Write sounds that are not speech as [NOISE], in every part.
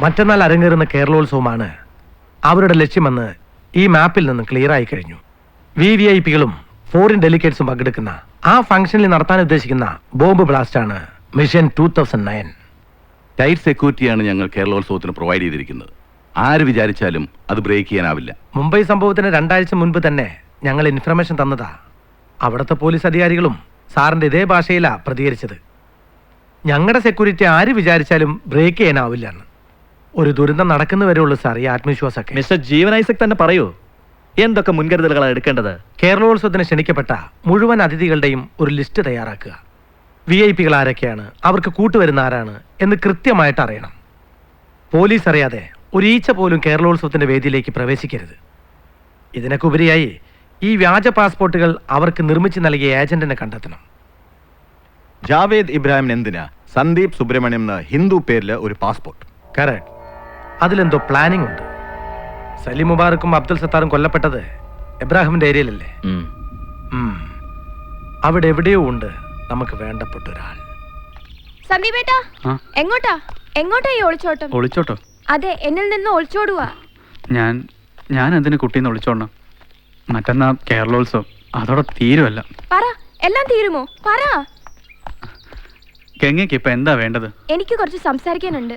മറ്റന്നാൾ അരങ്ങേറുന്ന കേരളോത്സവമാണ് അവരുടെ ലക്ഷ്യമെന്ന് ഈ മാപ്പിൽ നിന്ന് ക്ലിയർ ആയി കഴിഞ്ഞു വി വി ഐ പികളും ഫോറിൻ ഡെലിഗേറ്റ്സും പങ്കെടുക്കുന്ന ആ ഫംഗ്ഷനിൽ നടത്താൻ ഉദ്ദേശിക്കുന്ന ബോംബ് ബ്ലാസ്റ്റ് ആണ് mission two thousand nine tight സെക്യൂരിറ്റിയാണ് ഞങ്ങൾ കേരളോത്സവത്തിന് പ്രൊവൈഡ് ചെയ്തിരിക്കുന്നത്. ആര് വിചാരിച്ചാലും അത് ബ്രേക്ക് ചെയ്യാനാവില്ല. മുംബൈ സംഭവത്തിന് രണ്ടാഴ്ച മുൻപ് തന്നെ ഞങ്ങൾ ഇൻഫർമേഷൻ തന്നതാ. അവിടുത്തെ പോലീസ് അധികാരികളും സാറിന്റെ ഇതേ ഭാഷയിലാ പ്രതികരിച്ചത്. ഞങ്ങളുടെ സെക്യൂരിറ്റി ആര് വിചാരിച്ചാലും ബ്രേക്ക് ചെയ്യാനാവില്ല എന്ന്. ഒരു ദുരന്തം നടക്കുന്നവരെ ഉള്ളു സാർ ഈ ആത്മവിശ്വാസമൊക്കെ. മിസ്റ്റർ ജീവൻ ഐസക് തന്നെ പറയൂ. എന്തൊക്കെ മുൻകരുതലുകളാണ് എടുക്കേണ്ടത്? കേരളോത്സവത്തിന് ക്ഷണിക്കപ്പെട്ട മുഴുവൻ അതിഥികളുടെയും ഒരു ലിസ്റ്റ് തയ്യാറാക്കുക. വി ഐ പികൾ ആരൊക്കെയാണ്? അവർക്ക് കൂട്ടുവരുന്ന ആരാണ്? എന്ന് കൃത്യമായിട്ട് അറിയണം. പോലീസ് അറിയാതെ ഒരു ഈച്ച പോലും കേരളോത്സവത്തിന്റെ വേദിയിലേക്ക് പ്രവേശിക്കരുത്. ഇതിനൊക്കെ ഉപരിയായി ഈ വ്യാജ പാസ്പോർട്ടുകൾ അവർക്ക് നിർമ്മിച്ച് നൽകിയ ഏജന്റിനെ കണ്ടെത്തണം. ജാവേദ് ഇബ്രാഹിം എന്തിനാ? സന്ദീപ് സുബ്രഹ്മണ്യം എന്ന ഹിന്ദു പേരിൽ ഒരു പാസ്പോർട്ട്. കറക്റ്റ്. അതിലെന്തോ പ്ലാനിംഗ് ഉണ്ട്. സലീം മുബാറക്കും അബ്ദുൽ സത്താറും കൊല്ലപ്പെട്ടത് എബ്രാഹിമിന്റെ ഏരിയയിലല്ലേ? അവിടെ എവിടെയോ ഉണ്ട് നമുക്ക് വേണ്ടപ്പെട്ട ഒരാൾ സന്ദീപേട്ടാ എങ്ങോട്ടാ? എങ്ങോട്ടാ ഈ ഒളിച്ചോട്ടം? ഒളിച്ചോട്ടോ. അതെ എന്നിൽ നിന്ന് ഒളിച്ചോടുക ഞാൻ ഞാൻ എന്തിന് കുട്ടീന്ന് ഒളിച്ചോടണം? മറ്റന്നാ കേരളോത്സവം. അതോടെ തീരുമല്ല പറ എല്ലാം തീരുമോ? പറ. ഗംഗയ്ക്ക് ഇപ്പൊ എന്താ വേണ്ടത്? എനിക്ക് കുറച്ച് സംസാരിക്കാനുണ്ട്.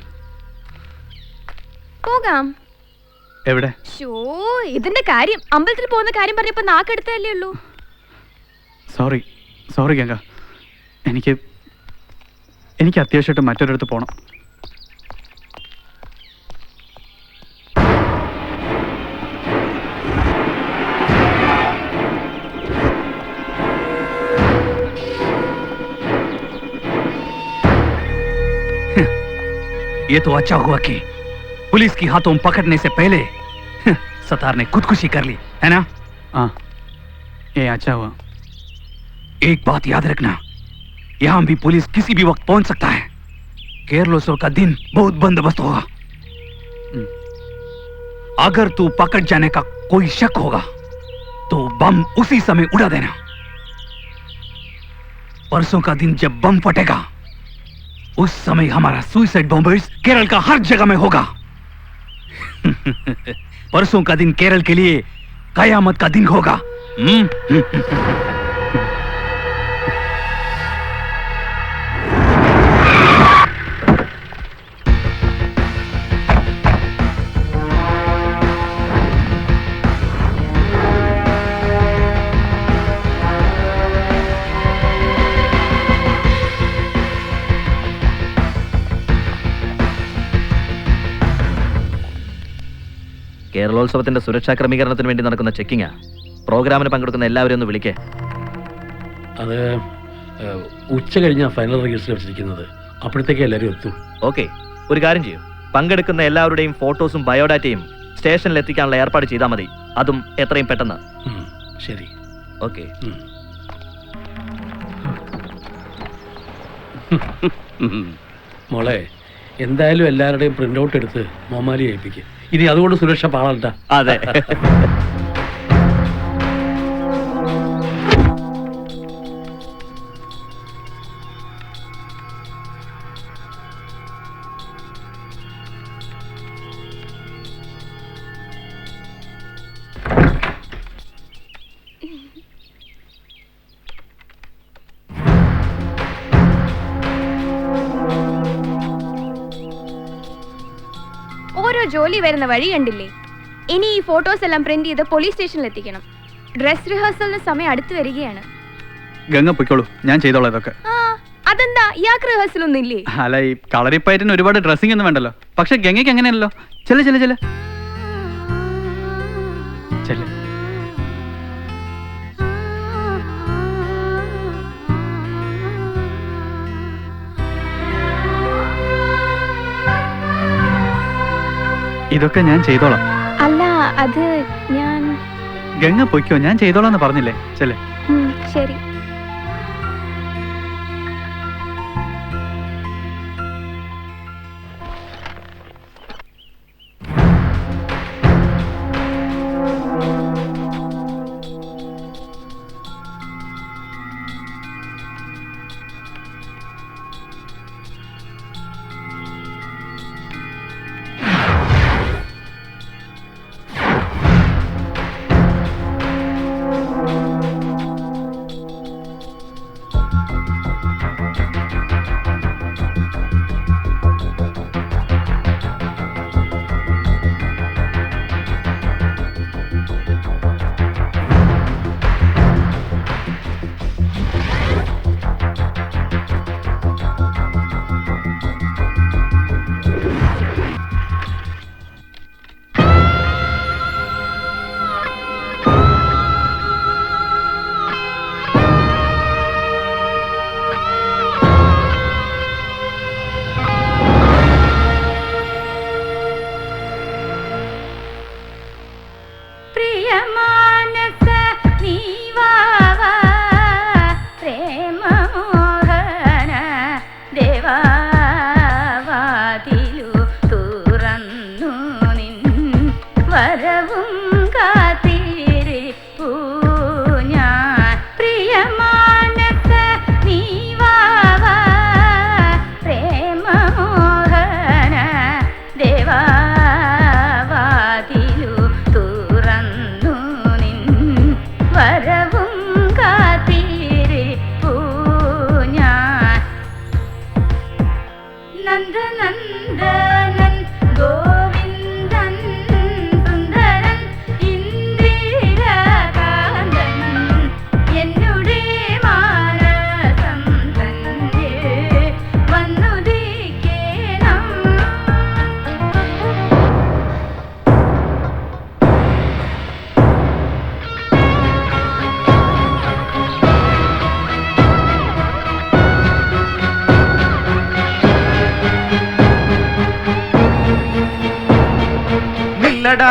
പോകാം എവിടെ ഷോ ഇതിന്റെ കാര്യം അമ്പലത്തിൽ പോകുന്ന കാര്യം പറഞ്ഞപ്പോ നാക്കെടുത്തല്ലേ ഉള്ളൂ സോറി സോറി ഗംഗ എനിക്ക് എനിക്ക് അത്യാവശ്യമായിട്ട് മറ്റൊരിടത്ത് പോകണം ये तो अच्छा हुआ कि पुलिस की हाथों पकड़ने से पहले सतार ने खुदकुशी कर ली है ना? हाँ। ये अच्छा हुआ। एक बात याद रखना यहाँ भी पुलिस किसी भी वक्त पहुँच सकता है। केरलोसो का दिन बहुत बंदोबस्त होगा। हम्म। अगर तू पकड़ जाने का कोई शक होगा तो बम उसी समय उड़ा देना। परसों का दिन जब बम फटेगा उस समय हमारा सुइसाइड बॉम्बर्स केरल का हर जगह में होगा। [LAUGHS] परसों का दिन केरल के लिए कयामत का दिन होगा। കേരളോത്സവത്തിന്റെ സുരക്ഷാ ക്രമീകരണത്തിന് വേണ്ടി നടക്കുന്ന ചെക്കിംഗ് പ്രോഗ്രാമിന് പങ്കെടുക്കുന്ന എല്ലാവരും ഒന്ന് വിളിക്കേ. അത് ഏഹ്, ഉച്ച കഴിഞ്ഞ ഫൈനൽ റിഹേഴ്സൽ വെച്ചിരിക്കുന്നത്. അപ്പോഴത്തേക്ക് എല്ലാവരും എത്തും. ഓക്കെ ഒരു കാര്യം ചെയ്യൂ. പങ്കെടുക്കുന്ന എല്ലാവരുടെയും ഫോട്ടോസും ബയോഡാറ്റയും സ്റ്റേഷനിൽ എത്തിക്കാനുള്ള ഏർപ്പാട് ചെയ്താൽ മതി. അതും എത്രയും പെട്ടെന്ന്. ഉം, ശരി. ഓക്കെ. ഉം. [LAUGHS] മോളെ എന്തായാലും എല്ലാവരുടെയും പ്രിന്റ് ഔട്ട് എടുത്ത് മോമാലി ഏൽപ്പിക്കുക ഇനി അതുകൊണ്ട് സുരക്ഷ പാളണ്ട. അതെ. [LAUGHS] ജോലി വരുന്ന വഴി കണ്ടില്ലേ? ഇനി ഈ ഫോട്ടോസ് എല്ലാം പ്രിന്റ് ചെയ്ത് പോലീസ് സ്റ്റേഷനിൽ എത്തിക്കണം. ഡ്രസ് റിഹേഴ്സലിന് സമയം അടുത്തു വരികയാണ്. ഗംഗ പൊയ്ക്കോളൂ. ഞാൻ ചെയ്തോളാം ഇതൊക്കെ. ആ അതെന്താ? ഇയാൾക്ക് റിഹേഴ്സൽ ഒന്നും ഇല്ലേ? അല്ല ഈ കളറിപ്പയറ്റിന് ഒരുപാട് ഡ്രസ്സിംഗ് ഒന്നും വേണ്ടല്ലോ. പക്ഷെ ഗംഗയ്ക്ക് എങ്ങനെയല്ലോ ചെല്ല ചെല്ല ചെല്ല. ചെല്ല. ഇതൊക്കെ ഞാൻ ചെയ്തോളാം. അല്ല അത് ഞാൻ ഗംഗ പൊയ്ക്കോ ഞാൻ ചെയ്തോളാം എന്ന് പറഞ്ഞില്ലേ? ചെല്ലേ. ശരി.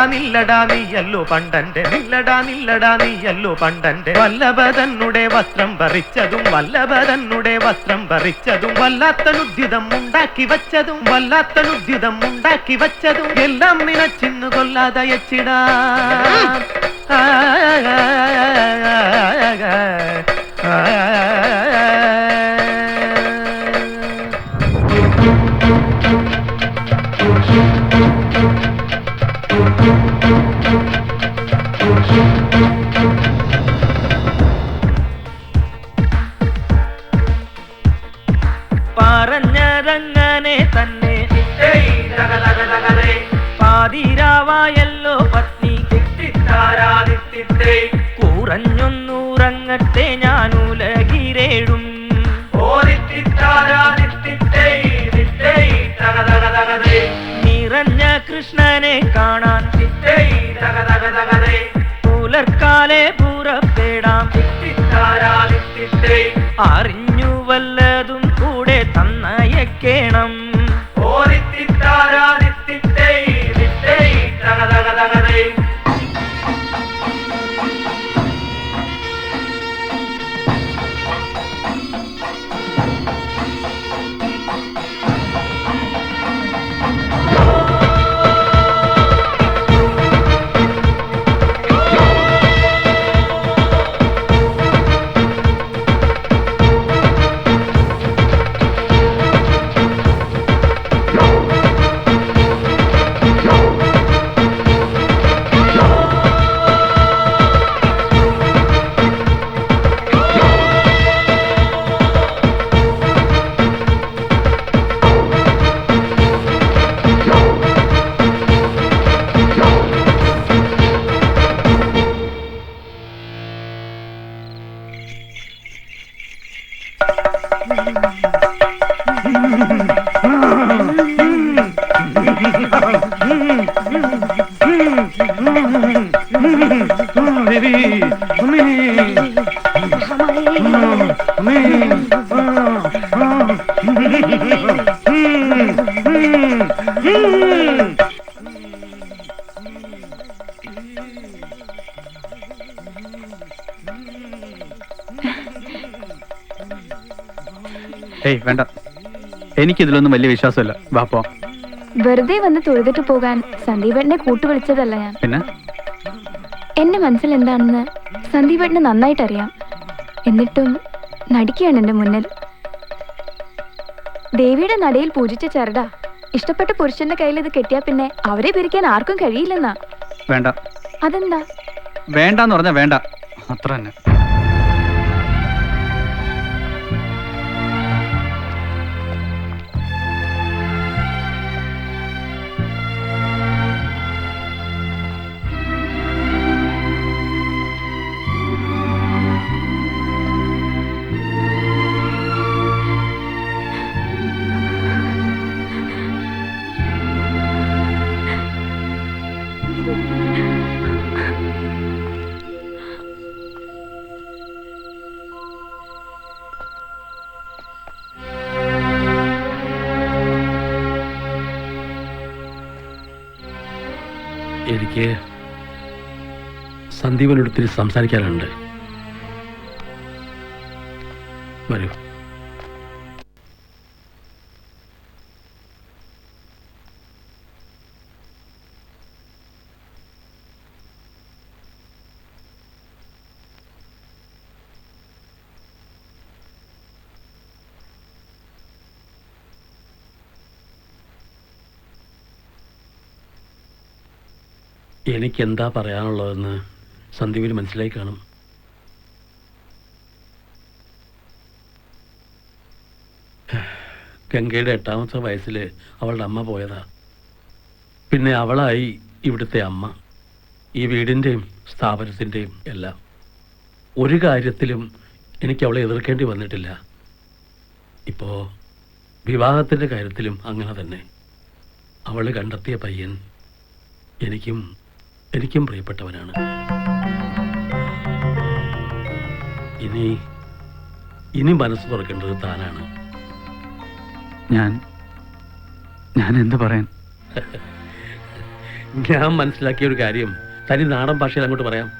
നില്ലടാ നില്ലടാ നീയല്ലോ പണ്ടന്റെ നില്ലടാ നില്ലടാ നീയല്ലോ പണ്ടന്റെ വല്ലഭതന്നുടെ വസ്ത്രം പറിച്ചതും വല്ലഭതന്നുടെ വസ്ത്രം പറിച്ചതും വല്ലാത്തനുദ്യുതം ഉണ്ടാക്കി വച്ചതും വല്ലാത്തനുദ്യുതം ഉണ്ടാക്കി വച്ചതും എല്ലാം നിനച്ചിന്നു കൊല്ലാതെ അയച്ചിടാ പറഞ്ഞതങ്ങനെ പാതിരാവായല്ലോ പത്നി. കുറഞ്ഞൊന്നുറങ്ങട്ടെ ഞാൻ ഉലകിരേഴും നിറഞ്ഞ കൃഷ്ണനെ കാണാൻ. പുലർക്കാലെ പുറപ്പെടാം അറിഞ്ഞു വല്ലതും കൂടെ തന്നയക്കേണം. ഏയ് വേണ്ട. എനിക്കിതിലൊന്നും വലിയ വിശ്വാസമില്ല. വാപ്പോ വെറുതെ വന്ന് തൊഴുതിട്ട് പോകാൻ സന്ദീപേട്ടനെ കൂട്ടുവിളിച്ചതല്ല ഞാൻ. പിന്നെ? എന്റെ മനസ്സിൽ എന്താണെന്ന് സന്ദീപേട്ടന് നന്നായിട്ട് അറിയാം എന്നിട്ടും നടിക്കുകയാണ് എന്റെ മുന്നിൽ. ദേവിയുടെ നടയിൽ പൂജിച്ച ചരടാ ഇഷ്ടപ്പെട്ട പുരുഷന്റെ കയ്യിൽ ഇത് കെട്ടിയാ പിന്നെ അവരെ പിരിക്കാൻ ആർക്കും കഴിയില്ലെന്നാ. വേണ്ട. അതെന്താ? വേണ്ടെന്ന് പറഞ്ഞാ വേണ്ട. അത്ര തന്നെ. എനിക്ക് സന്ദീപനോട് സംസാരിക്കാനുണ്ട്. വരൂ. എനിക്കെന്താ പറയാനുള്ളതെന്ന് സന്ദീപിന് മനസ്സിലായി കാണും. ഗംഗയുടെ എട്ടാമത്തെ വയസ്സിൽ അവളുടെ അമ്മ പോയതാ. പിന്നെ അവളായി ഇവിടുത്തെ അമ്മ. ഈ വീടിന്റെയും സ്ഥാപനത്തിന്റെയും എല്ലാം. ഒരു കാര്യത്തിലും എനിക്ക് അവളെ എതിർക്കേണ്ടി വന്നിട്ടില്ല. ഇപ്പോൾ വിവാഹത്തിന്റെ കാര്യത്തിലും അങ്ങനെ തന്നെ. അവൾ കണ്ടെത്തിയ പയ്യൻ എനിക്കും എനിക്കും പ്രിയപ്പെട്ടവനാണ്. ഇനി ഇനി മനസ്സ് തുറക്കേണ്ടത് താനാണ്. ഞാൻ ഞാൻ എന്ത് പറയാൻ? [LAUGHS] ഞാൻ മനസ്സിലാക്കിയ ഒരു കാര്യം തനി നാടൻ ഭാഷയിൽ അങ്ങോട്ട് പറയാം.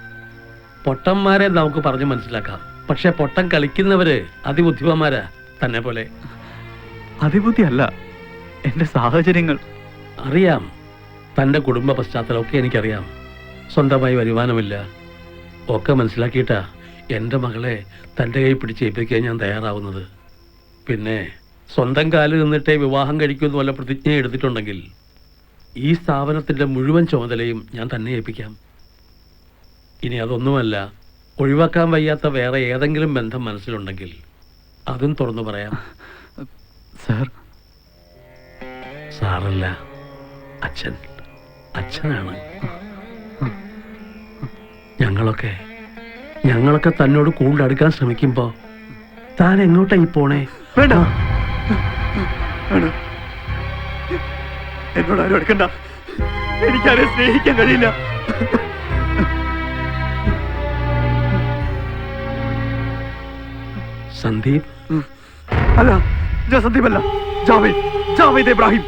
പൊട്ടന്മാരെ നമുക്ക് പറഞ്ഞ് മനസ്സിലാക്കാം. പക്ഷെ പൊട്ടം കളിക്കുന്നവര് അതിബുദ്ധിമാരാ തന്നെ പോലെ. അതിബുദ്ധി അല്ല എന്റെ സാഹചര്യങ്ങൾ. അറിയാം തന്റെ കുടുംബ പശ്ചാത്തലമൊക്കെ എനിക്കറിയാം. സ്വന്തമായി വരുമാനമില്ല ഒക്കെ മനസ്സിലാക്കിയിട്ടാ എന്റെ മകളെ തന്റെ കൈ പിടിച്ച് ഏൽപ്പിക്കാൻ ഞാൻ തയ്യാറാവുന്നത്. പിന്നെ സ്വന്തം കാലിൽ നിന്നിട്ടേ വിവാഹം കഴിക്കുമെന്ന് വല്ല പ്രതിജ്ഞ എടുത്തിട്ടുണ്ടെങ്കിൽ ഈ സ്ഥാപനത്തിന്റെ മുഴുവൻ ചുമതലയും ഞാൻ തന്നെ ഏൽപ്പിക്കാം. ഇനി അതൊന്നുമല്ല ഒഴിവാക്കാൻ വയ്യാത്ത വേറെ ഏതെങ്കിലും ബന്ധം മനസ്സിലുണ്ടെങ്കിൽ അതും തുറന്നു പറയാം. സാർ. സാറല്ല അച്ഛൻ. അച്ഛനാണ്. ഞങ്ങളൊക്കെ. ഞങ്ങളൊക്കെ തന്നോട് കൂടുതൽ അടുക്കാൻ ശ്രമിക്കുമ്പോ താൻ എങ്ങോട്ടായി പോണേ? വേണ്ട. എന്നോട് ആരും എടുക്കണ്ട എനിക്കാരെ സ്നേഹിക്കാൻ കഴിയില്ല. സന്ദീപ്? അല്ല സന്ദീപ് അല്ല ജാവേദ്. ജാവേദ് ഇബ്രാഹിം.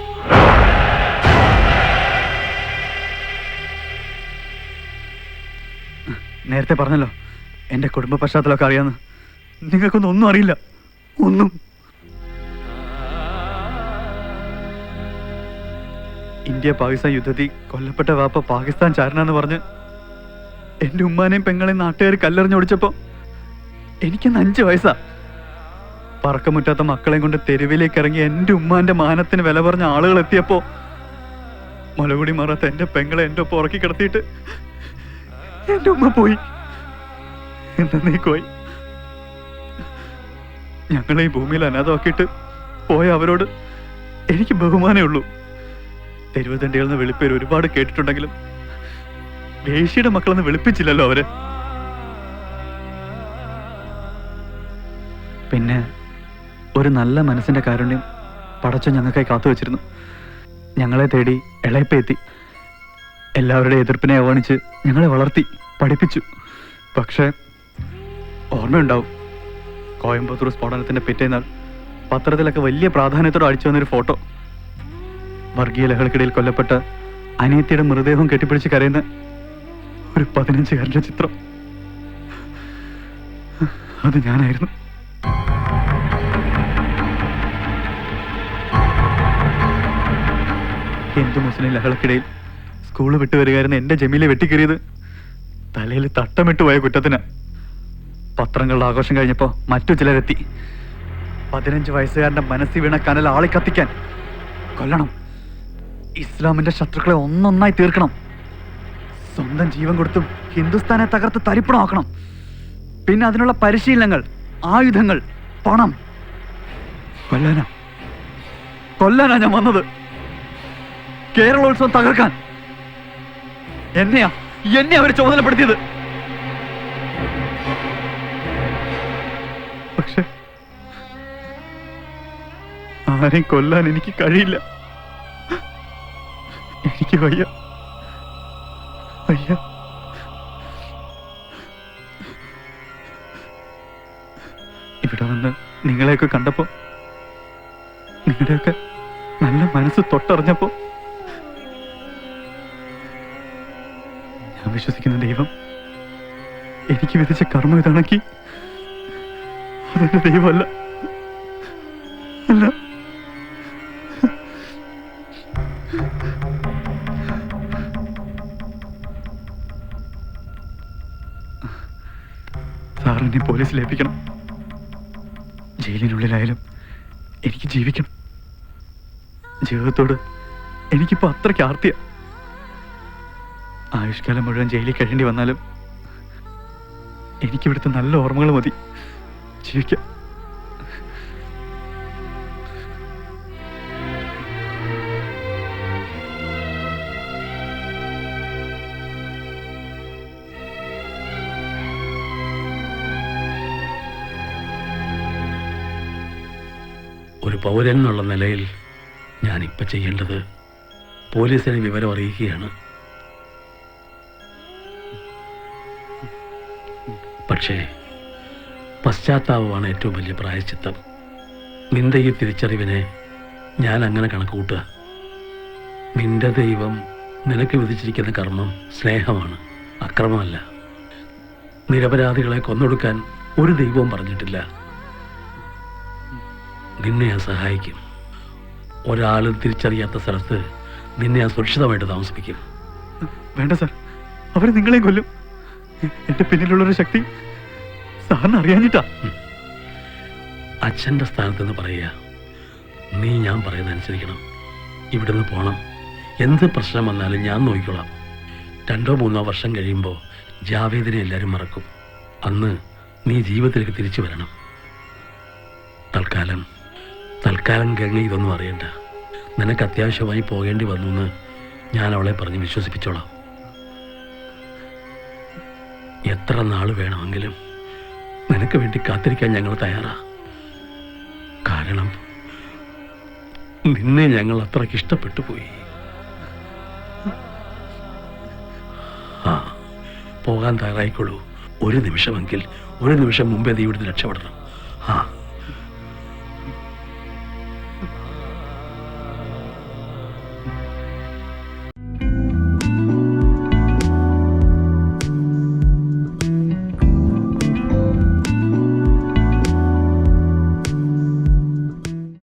നേരത്തെ പറഞ്ഞല്ലോ എന്റെ കുടുംബ പശ്ചാത്തലമൊക്കെ അറിയാന്ന്. നിങ്ങൾക്കൊന്നും ഒന്നും അറിയില്ല. ഒന്നും. ഇന്ത്യ പാകിസ്ഥാൻ യുദ്ധത്തിൽ കൊല്ലപ്പെട്ട വാപ്പ പാകിസ്ഥാൻ ചാരനാന്ന് പറഞ്ഞ് എന്റെ ഉമ്മാനെയും പെങ്ങളെയും നാട്ടുകാർ കല്ലെറിഞ്ഞൊടിച്ചപ്പോ എനിക്കന്ന് അഞ്ച് വയസ്സാ. പറക്കമുറ്റാത്ത മക്കളെയും കൊണ്ട് തെരുവിലേക്ക് ഇറങ്ങി എന്റെ ഉമ്മാന്റെ മാനത്തിന് വില പറഞ്ഞ ആളുകൾ എത്തിയപ്പോ മുലകുടി മാറാത്ത എന്റെ പെങ്ങളെ എന്റെ ഒപ്പം ഉറക്കി കിടത്തിയിട്ട് എന്റെ ഉമ്മ പോയി. എന്നേക്കുമായി ഞങ്ങളെ ഈ ഭൂമിയിൽ അനാഥമാക്കിയിട്ട് പോയ അവരോട് എനിക്ക് ബഹുമാനേ ഉള്ളൂ. തെരുവുതണ്ടികളിൽ നിന്ന് വെളിപ്പേര് ഒരുപാട് കേട്ടിട്ടുണ്ടെങ്കിലും വേശിയുടെ മക്കളെന്ന് വെളുപ്പിച്ചില്ലല്ലോ അവർ. പിന്നെ ഒരു നല്ല മനസ്സിന്റെ കാരുണ്യം പടച്ചു ഞങ്ങൾക്കായി കാത്തു വെച്ചിരുന്നു ഞങ്ങളെ തേടി ഇളയപ്പ എത്തി എല്ലാവരുടെ എതിർപ്പിനെ അവഗണിച്ച് ഞങ്ങളെ വളർത്തി പഠിപ്പിച്ചു. പക്ഷേ ഓർമ്മയുണ്ടാവും. കോയമ്പത്തൂർ സ്ഫോടനത്തിന്റെ പിറ്റേന്നാൾ പത്രത്തിലൊക്കെ വലിയ പ്രാധാന്യത്തോടെ അടിച്ചു വന്നൊരു ഫോട്ടോ. വർഗീയ ലഹളക്കിടയിൽ കൊല്ലപ്പെട്ട അനിയത്തിയുടെ മൃതദേഹം കെട്ടിപ്പിടിച്ച് കരയുന്ന ഒരു പതിനഞ്ചുകാരന്റെ ചിത്രം. അത് ഞാനായിരുന്നു. ഹിന്ദു മുസ്ലിം ലഹളക്കിടയിൽ സ്കൂൾ വിട്ടു വരികയായിരുന്ന എന്റെ ജമീലെ വെട്ടിക്കേറിയത്. തലയിൽ തട്ടമിട്ട് പോയ കുറ്റത്തിന്. പത്രങ്ങളുടെ ആഘോഷം കഴിഞ്ഞപ്പോ മറ്റു ചിലരെത്തി. പതിനഞ്ച് വയസ്സുകാരന്റെ മനസ്സിൽ വീണ കനൽ ആളി കത്തിക്കാൻ. കൊല്ലണം. ഇസ്ലാമിന്റെ ശത്രുക്കളെ ഒന്നൊന്നായി തീർക്കണം. സ്വന്തം ജീവൻ കൊടുത്തും ഹിന്ദുസ്ഥാനെ തകർത്ത് തരിപ്പണമാക്കണം. പിന്നെ അതിനുള്ള പരിശീലനങ്ങൾ ആയുധങ്ങൾ പണം. കൊല്ലാനാ. കൊല്ലാനാ ഞാൻ വന്നത്. കേരളോത്സവം തകർക്കാൻ. എന്നെയാ എന്നെ അവർ ചുമതലപ്പെടുത്തിയത്. പക്ഷെ ആരെയും കൊല്ലാൻ എനിക്ക് കഴിയില്ല. എനിക്ക് വയ്യ. വയ്യ. ഇവിടെ വന്ന് നിങ്ങളെയൊക്കെ കണ്ടപ്പോ നിങ്ങളുടെയൊക്കെ നല്ല മനസ്സ് തൊട്ടറിഞ്ഞപ്പോ വിശ്വസിക്കുന്ന ദൈവം. എനിക്ക് വിധിച്ച കർമ്മം ഇതാണെങ്കിൽ അതെന്റെ ദൈവമല്ല. സാറിനെ പോലീസിൽ ഏൽപ്പിക്കണം. ജയിലിനുള്ളിലായാലും എനിക്ക് ജീവിക്കണം. ജീവിതത്തോട് എനിക്കിപ്പോ അത്രയ്ക്ക് ആർത്തിയ. ആയുഷ്കാലം മുഴുവൻ ജയിലിൽ കഴിയേണ്ടി വന്നാലും എനിക്കിവിടുത്തെ നല്ല ഓർമ്മകൾ മതി. ജീവിക്കാം. ഒരു പൗരൻ എന്നുള്ള നിലയിൽ ഞാനിപ്പോൾ ചെയ്യേണ്ടത് പോലീസിനെ വിവരം അറിയിക്കുകയാണ്. പക്ഷേ പശ്ചാത്താപമാണ് ഏറ്റവും വലിയ പ്രായശ്ചിത്തം. നിന്റെ ഈ തിരിച്ചറിവിനെ ഞാൻ അങ്ങനെ കണക്കുകൂട്ടുക. നിന്റെ ദൈവം നിനക്ക് വിധിച്ചിരിക്കുന്ന കർമ്മം സ്നേഹമാണ് അക്രമമല്ല. നിരപരാധികളെ കൊന്നൊടുക്കാൻ ഒരു ദൈവവും പറഞ്ഞിട്ടില്ല. നിന്നെ ഞാൻ സഹായിക്കും. ഒരാളും തിരിച്ചറിയാത്ത സ്ഥലത്ത് നിന്നെ ഞാൻ സുരക്ഷിതമായിട്ട് താമസിപ്പിക്കും. വേണ്ട സർ അവർ നിങ്ങളെ കൊല്ലും. എന്റെ പിന്നിലുള്ളൊരു ശക്തി സാറിന് അറിയാഞ്ഞിട്ടാ. അച്ഛന്റെ സ്ഥാനത്ത് നിന്ന് പറയുക നീ ഞാൻ പറയുന്ന അനുസരിക്കണം. ഇവിടുന്ന് പോണം. എന്ത് പ്രശ്നം വന്നാലും ഞാൻ നോക്കിക്കോളാം. രണ്ടോ മൂന്നോ വർഷം കഴിയുമ്പോൾ ജാവേദിനെ എല്ലാവരും മറക്കും. അന്ന് നീ ജീവിതത്തിലേക്ക് തിരിച്ചു വരണം. തൽക്കാലം തൽക്കാലം ഗംഗ ഇതൊന്നും അറിയണ്ട. നിനക്ക് അത്യാവശ്യമായി പോകേണ്ടി വന്നു എന്ന് ഞാൻ അവളെ പറഞ്ഞ് വിശ്വസിപ്പിച്ചോളാം. എത്ര നാൾ വേണമെങ്കിലും നിനക്ക് വേണ്ടി കാത്തിരിക്കാൻ ഞങ്ങൾ തയ്യാറാ. കാരണം നിന്നെ ഞങ്ങൾ അത്രയ്ക്ക് ഇഷ്ടപ്പെട്ടു പോയി. ആ പോകാൻ തയ്യാറായിക്കോളൂ. ഒരു നിമിഷമെങ്കിൽ ഒരു നിമിഷം മുമ്പേ നീ ഇവിടുന്ന് രക്ഷപ്പെടണം.